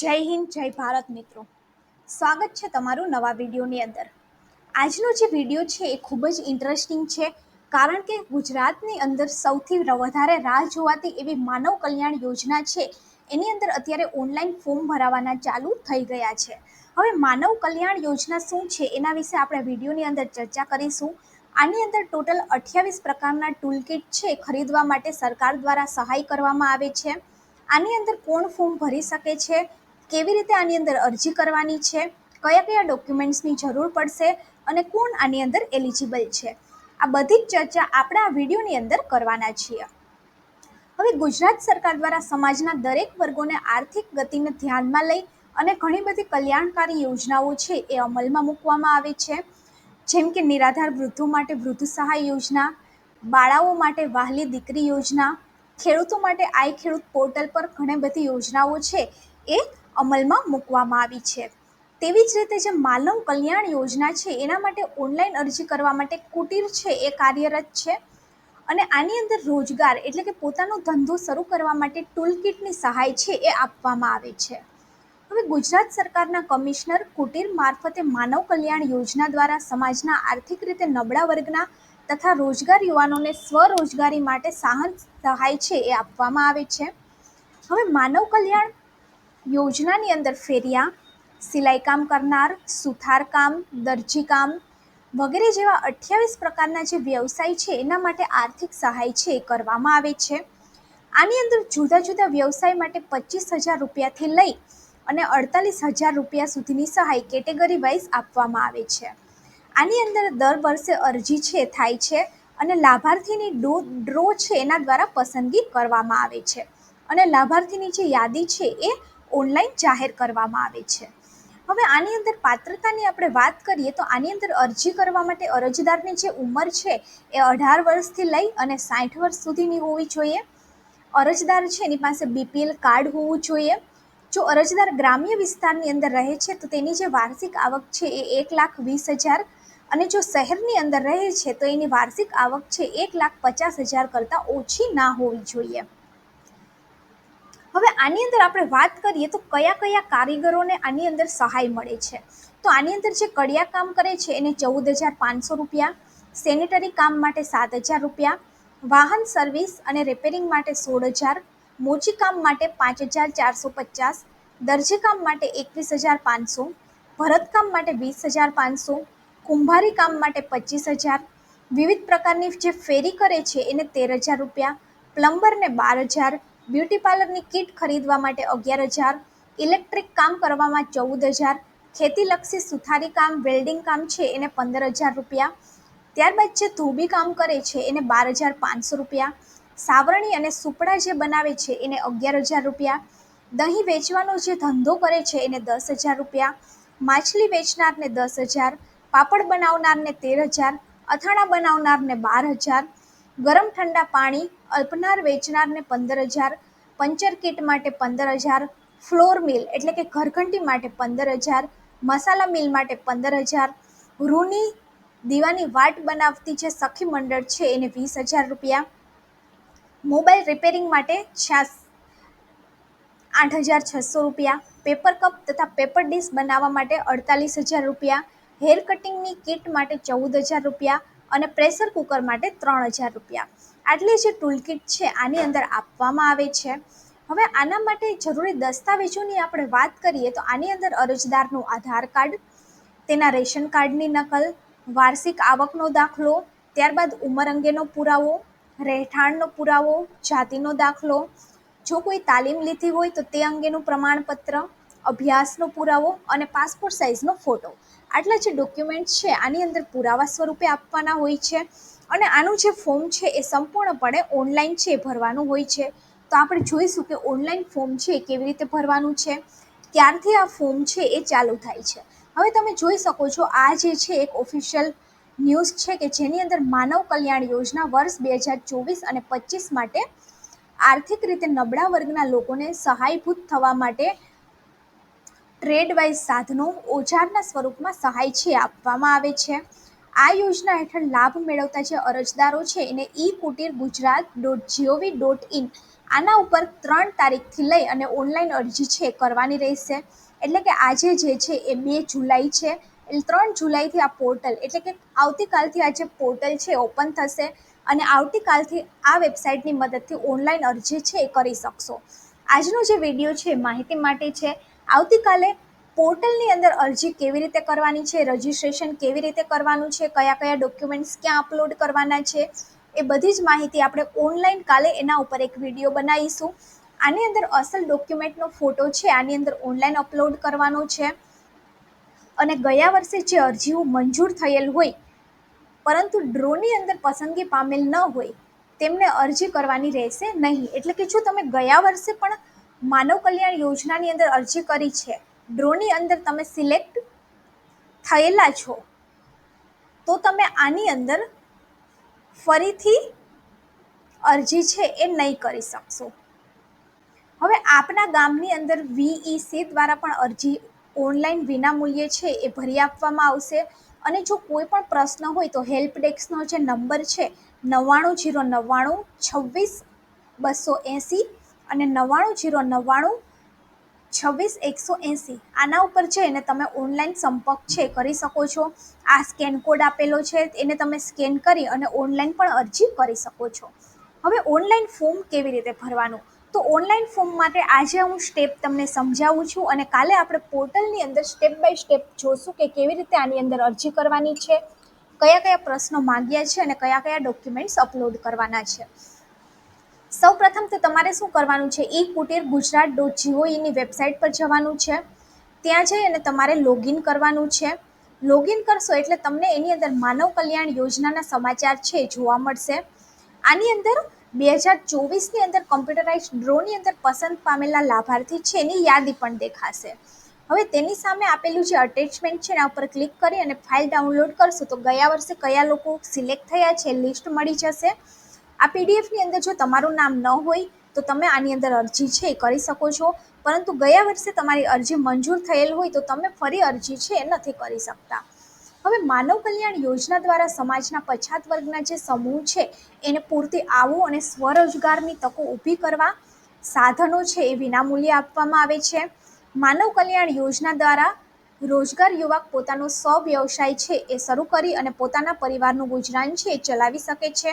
જય હિન્દ, જય ભારત મિત્રો. સ્વાગત છે તમારું નવા વિડીયોની અંદર. આજનો જે વીડિયો છે એ ખૂબ જ ઇન્ટરેસ્ટિંગ છે, કારણ કે ગુજરાતની અંદર સૌથી વધારે રાહ જોવાતી એવી માનવ કલ્યાણ યોજના છે, એની અંદર અત્યારે ઓનલાઈન ફોર્મ ભરાવાના ચાલુ થઈ ગયા છે. હવે માનવ કલ્યાણ યોજના શું છે એના વિશે આપણે વિડીયોની અંદર ચર્ચા કરીશું. આની અંદર ટોટલ અઠ્યાવીસ પ્રકારના ટૂલ કિટ છે ખરીદવા માટે સરકાર દ્વારા સહાય કરવામાં આવે છે. આની અંદર કોણ ફોર્મ ભરી શકે છે? કેવી રીતે આની અંદર અરજી કરવાની છે? કયા કયા ડોક્યુમેન્ટ્સની જરૂર પડશે? અને કોણ આની અંદર એલિજિબલ છે? આ બધી જ ચર્ચા આપણે આ વિડીયોની અંદર કરવાના છીએ. હવે ગુજરાત સરકાર દ્વારા સમાજના દરેક વર્ગોને આર્થિક ગતિને ધ્યાનમાં લઈ અને ઘણી બધી કલ્યાણકારી યોજનાઓ છે એ અમલમાં મૂકવામાં આવે છે. જેમ કે નિરાધાર વૃદ્ધો માટે વૃદ્ધ સહાય યોજના, બાળાઓ માટે વહાલી દીકરી યોજના, ખેડૂતો માટે આઈ ખેડૂત પોર્ટલ પર ઘણી બધી યોજનાઓ છે એ અમલમાં મૂકવામાં આવી છે. તેવી જ રીતે જે માનવ કલ્યાણ યોજના છે, એના માટે ઓનલાઈન અરજી કરવા માટે કુટીર છે, એ કાર્યરત છે. અને આની અંદર રોજગાર એટલે કે પોતાનો ધંધો શરૂ કરવા માટે ટૂલ કિટની સહાય છે, એ આપવામાં આવે છે. હવે ગુજરાત સરકારના કમિશનર કુટીર મારફતે માનવ કલ્યાણ યોજના દ્વારા સમાજના આર્થિક રીતે નબળા વર્ગના તથા રોજગાર યુવાનોને સ્વરોજગારી માટે સહન સહાય છે, એ આપવામાં આવે છે. હવે માનવ કલ્યાણ યોજનાની અંદર ફેરિયા, સિલાઈ કામ કરનાર, સુથાર કામ, દરજી કામ વગેરે જેવા અઠ્યાવીસ પ્રકારના જે વ્યવસાય છે, એના માટે આર્થિક સહાય છે, એ કરવામાં આવે છે. આની અંદર જુદા જુદા વ્યવસાય માટે પચીસ હજાર રૂપિયાથી લઈ અને અડતાલીસ હજાર રૂપિયા સુધીની સહાય કેટેગરી વાઇઝ આપવામાં આવે છે. આની અંદર દર વર્ષે અરજી છે, થાય છે અને લાભાર્થીની ડો, ડ્રો છે, એના દ્વારા પસંદગી કરવામાં આવે છે. અને લાભાર્થીની જે યાદી છે, એ ઓનલાઈન જાહેર કરવામાં આવે છે. હવે આની અંદર પાત્રતાની આપણે વાત કરીએ તો આની અંદર અરજી કરવા માટે અરજદારની જે ઉંમર છે એ અઢાર વર્ષથી લઈ અને સાઠ વર્ષ સુધીની હોવી જોઈએ. અરજદાર છે એની પાસે બીપીએલ કાર્ડ હોવું જોઈએ. જો અરજદાર ગ્રામ્ય વિસ્તારની અંદર રહે છે તો તેની જે વાર્ષિક આવક છે એ એક લાખ વીસ હજાર અને જો શહેરની અંદર રહે છે તો એની વાર્ષિક આવક છે એક લાખ પચાસ હજાર કરતાં ઓછી ના હોવી જોઈએ. હવે આની અંદર આપણે વાત કરીએ તો કયા કયા કારીગરોને આની અંદર સહાય મળે છે? તો આની અંદર જે કડિયા કામ કરે છે એને ચૌદ હજાર પાંચસો રૂપિયા, સેનેટરી કામ માટે સાત હજાર રૂપિયા, વાહન સર્વિસ અને રિપેરિંગ માટે સોળ હજાર, મોચી કામ માટે પાંચ હજાર ચારસો પચાસ દરજીકામ માટે એકવીસ હજાર પાંચસો ભરતકામ માટે વીસ હજાર પાંચસો, કુંભારી કામ માટે પચીસ હજાર, વિવિધ પ્રકારની જે ફેરી કરે છે એને તેર હજાર રૂપિયા, પ્લમ્બરને બાર હજાર બ્યુટી પાર્લરની કીટ ખરીદવા માટે અગિયાર હજાર, ઇલેક્ટ્રિક કામ કરવામાં ચૌદ હજાર, ખેતીલક્ષી સુથારી કામ, વેલ્ડિંગ કામ છે એને પંદર હજાર રૂપિયા, ત્યારબાદ જે ધોબી કામ કરે છે એને બાર હજાર પાંચસો રૂપિયા, સાવરણી અને સુપડા જે બનાવે છે એને અગિયાર હજાર રૂપિયા, દહીં વેચવાનો જે ધંધો કરે છે એને દસ હજાર રૂપિયા, માછલી વેચનારને દસ હજાર, પાપડ બનાવનારને તેર હજાર, અથાણા બનાવનારને બાર હજાર ગરમ ઠંડા પાણી અલ્પનાર વેચનારને પંદર હજાર, પંચર કીટ માટે પંદર હજાર, ફ્લોર મિલ એટલે કે ઘરઘંટી માટે પંદર હજાર, મસાલા મિલ માટે પંદર હજાર, રૂની દીવાની વાટ બનાવતી જે સખી મંડળ છે એને વીસ હજાર રૂપિયા, મોબાઈલ રિપેરિંગ માટે છ્યાસ, આઠ હજાર છસો રૂપિયા, પેપર કપ તથા પેપર ડીશ બનાવવા માટે અડતાલીસ હજાર રૂપિયા, હેર કટિંગની કિટ માટે ચૌદ હજાર રૂપિયા અને પ્રેશર કુકર માટે ત્રણ હજાર રૂપિયા. આટલી જે ટૂલકિટ છે, આની અંદર આપવામાં આવે છે. હવે આના માટે જરૂરી દસ્તાવેજોની આપણે વાત કરીએ તો આની અંદર અરજદારનું આધાર કાર્ડ, તેના રેશન કાર્ડની નકલ, વાર્ષિક આવકનો દાખલો, ત્યારબાદ ઉંમર અંગેનો પુરાવો, રહેઠાણનો પુરાવો, જાતિનો દાખલો. જો કોઈ તાલીમ લીધી હોય તો તે અંગેનું પ્રમાણપત્ર અભ્યાસનો પુરાવો અને પાસપોર્ટ સાઇઝનો ફોટો આટલા જે ડોક્યુમેન્ટ્સ છે, આની અંદર પુરાવા સ્વરૂપે આપવાના હોય છે અને આનું જે ફોર્મ છે, એ સંપૂર્ણપણે ઓનલાઈન છે ભરવાનું હોય છે. તો આપણે જોઈશું કે ઓનલાઈન ફોર્મ છે કેવી રીતે ભરવાનું છે, ક્યારથી આ ફોર્મ છે, એ ચાલુ થાય છે. હવે તમે જોઈ શકો છો, આ જે છે, એક ઓફિશિયલ ન્યૂઝ છે કે જેની અંદર માનવ કલ્યાણ યોજના વર્ષ બે હજાર ચોવીસ અને પચીસ માટે આર્થિક રીતે નબળા વર્ગના લોકોને સહાયભૂત થવા માટે ટ્રેડ વાઇઝ સાધનો ઓજારના સ્વરૂપમાં સહાય છે, આપવામાં આવે છે. આ યોજના હેઠળ લાભ મેળવતા જે અરજદારો છે, એને e Kutir Gujarat dot G O V dot in આના ઉપર ત્રણ તારીખથી લઈ અને ઓનલાઈન અરજી છે, કરવાની રહેશે. એટલે કે આજે જે છે, એ બે જુલાઈ છે. એટલે ત્રણ જુલાઈથી આ પોર્ટલ, એટલે કે આવતીકાલથી આ જે પોર્ટલ છે, ઓપન થશે અને આવતીકાલથી આ વેબસાઇટની મદદથી ઓનલાઈન અરજી છે, એ કરી શકશો. આજનો જે વીડિયો છે, માહિતી માટે છે આવતીકાલે પોર્ટલની અંદર અરજી કેવી રીતે કરવાની છે, રજિસ્ટ્રેશન કેવી રીતે કરવાનું છે, કયા કયા ડોક્યુમેન્ટ્સ ક્યાં અપલોડ કરવાના છે, એ બધી જ માહિતી આપણે ઓનલાઈન કાલે એના ઉપર એક વીડિયો બનાવીશું. આની અંદર અસલ ડોક્યુમેન્ટનો ફોટો છે, આની અંદર ઓનલાઈન અપલોડ કરવાનો છે. અને ગયા વર્ષે જે અરજીઓ મંજૂર થયેલ હોય, પરંતુ ડ્રોની અંદર પસંદગી પામેલ ન હોય, તેમને અરજી કરવાની રહેશે નહીં. એટલે કે જો તમે ગયા વર્ષે પણ માનવ કલ્યાણ યોજનાની અંદર અરજી કરી છે. ડ્રોની અંદર તમે સિલેક્ટ થયેલા છો, તો તમે આની અંદર ફરીથી અરજી છે એ નહીં કરી શકશો. હવે આપના ગામની અંદર વીઈસી દ્વારા પણ અરજી ઓનલાઈન વિનામૂલ્યે છે એ ભરી આપવામાં આવશે. અને જો કોઈ પણ પ્રશ્ન હોય તો હેલ્પ ડેસ્કનો જે નંબર છે નવ્વાણું જીરો નવ્વાણું છવ્વીસ બસો એંસી અને નવ્વાણું જીરો નવ્વાણું, છવ્વીસ, એકસો એંસી. આના ઉપર જઈને તમે ઓનલાઈન સંપર્ક છે, કરી શકો છો. આ સ્કેન કોડ આપેલો છે, એને તમે સ્કેન કરી અને ઓનલાઈન પણ અરજી કરી શકો છો. હવે ઓનલાઈન ફોર્મ કેવી રીતે ભરવાનું? તો ઓનલાઈન ફોર્મ માટે આજે હું સ્ટેપ તમને સમજાવું છું અને કાલે આપણે પોર્ટલની અંદર સ્ટેપ બાય સ્ટેપ જોશું કે કેવી રીતે આની અંદર અરજી કરવાની છે, કયા કયા પ્રશ્નો માંગ્યા છે અને કયા કયા ડોક્યુમેન્ટ્સ અપલોડ કરવાના છે. સૌ પ્રથમ તો તમારે શું કરવાનું છે? ઈ કુટીર ગુજરાત ડોટ જીઓઈની વેબસાઇટ પર જવાનું છે. ત્યાં જઈ અને તમારે લોગિન કરવાનું છે. લોગિન કરશો એટલે તમને એની અંદર માનવ કલ્યાણ યોજનાના સમાચાર છે જોવા મળશે. આની અંદર બે હજાર ચોવીસની અંદર કમ્પ્યુટરાઇઝ ડ્રોની અંદર પસંદ પામેલા લાભાર્થી છે એની યાદી પણ દેખાશે. હવે તેની સામે આપેલું જે અટેચમેન્ટ છે એના ઉપર ક્લિક કરી અને ફાઇલ ડાઉનલોડ કરશો તો ગયા વર્ષે કયા લોકો સિલેક્ટ થયા છે લિસ્ટ મળી જશે. આ પીડીએફની અંદર જો તમારું નામ ન હોય, તો તમે આની અંદર અરજી છે એ કરી શકો છો. પરંતુ ગયા વર્ષે તમારી અરજી મંજૂર થયેલ હોય, તો તમે ફરી અરજી છે એ નથી કરી શકતા. હવે માનવ કલ્યાણ યોજના દ્વારા સમાજના પછાત વર્ગના જે સમૂહ છે, એને પૂરતી આવો અને સ્વરોજગારની તકો ઊભી કરવા સાધનો છે એ વિનામૂલ્યે આપવામાં આવે છે. માનવ કલ્યાણ યોજના દ્વારા રોજગાર યુવક પોતાનો સ્વ વ્યવસાય છે એ શરૂ કરી અને પોતાના પરિવારનું ગુજરાન છે એ ચલાવી શકે છે.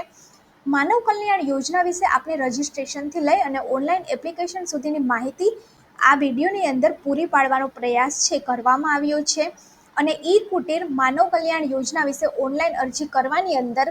માનવ કલ્યાણ યોજના વિશે આપણે રજિસ્ટ્રેશનથી લઈ અને ઓનલાઈન એપ્લિકેશન સુધીની માહિતી આ વિડીયોની અંદર પૂરી પાડવાનો પ્રયાસ છે, કરવામાં આવ્યો છે. અને ઈ કુટીર માનવ કલ્યાણ યોજના વિશે ઓનલાઈન અરજી કરવાની અંદર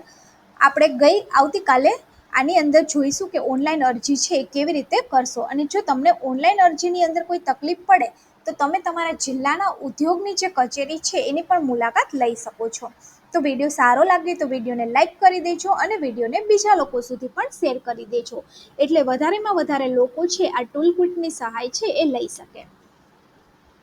આપણે ગઈ આવતીકાલે આની અંદર જોઈશું કે ઓનલાઈન અરજી છે એ કેવી રીતે કરશો. અને જો તમને ઓનલાઈન અરજીની અંદર કોઈ તકલીફ પડે, તો તમે તમારા જિલ્લાના ઉદ્યોગની જે કચેરી છે એની પણ મુલાકાત લઈ શકો છો. તો વીડિયો સારો લાગે તો વિડીયોને લાઇક કરી દેજો અને વિડીયોને બીજા લોકો સુધી પણ શેર કરી દેજો. એટલે વધારેમાં વધારે લોકો છે આ ટૂલ કિટની સહાય છે એ લઈ શકે.